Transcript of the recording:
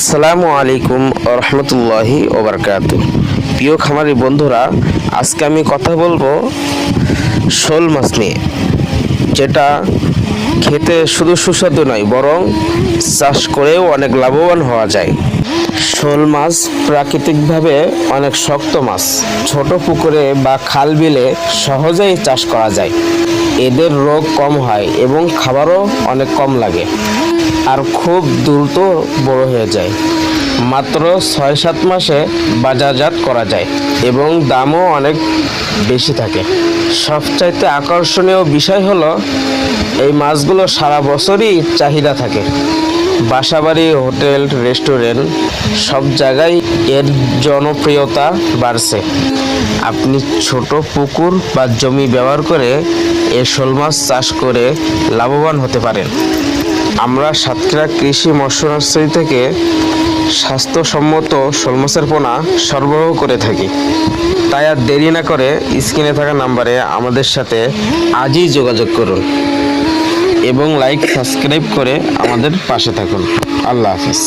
আসসালামু আলাইকুম রহমতুল্লাহি ওবরকাত প্রিয় খামারি বন্ধুরা, আজকে আমি কথা বলব শোল মাছ নিয়ে, যেটা খেতে শুধু সুস্বাদু নয়, বরং চাষ করেও অনেক লাভবান হওয়া যায়। শোল মাছ প্রাকৃতিকভাবে অনেক শক্ত মাছ, ছোট পুকুরে বা খাল বিলে সহজেই চাষ করা যায়। এদের রোগ কম হয় এবং খাবারও অনেক কম লাগে। আর খুব দ্রুত বড় হয়ে যায়। মাত্র ছয় সাত মাসে বাজারজাত করা যায় এবং দামও অনেক বেশি থাকে। সবচাইতে আকর্ষণীয় বিষয় হলো, এই মাছগুলো সারা বছরই চাহিদা থাকে। বাসাবাড়ি, হোটেল, রেস্টুরেন্ট সব জায়গায় এর জনপ্রিয়তা বাড়ছে। আপনি ছোট পুকুর বা জমি ব্যবহার করে এ শোল মাছ চাষ করে লাভবান হতে পারেন। আমরা সাতক্ষীরা কৃষি মৎস্য নার্সারি থেকে স্বাস্থ্যসম্মত শোল মাছের পোনা সরবরাহ করে থাকি। তাই আর দেরি না করে স্ক্রিনে থাকা নাম্বারে আমাদের সাথে আজই যোগাযোগ করুন এবং লাইক সাবস্ক্রাইব করে আমাদের পাশে থাকুন। আল্লাহ হাফিজ।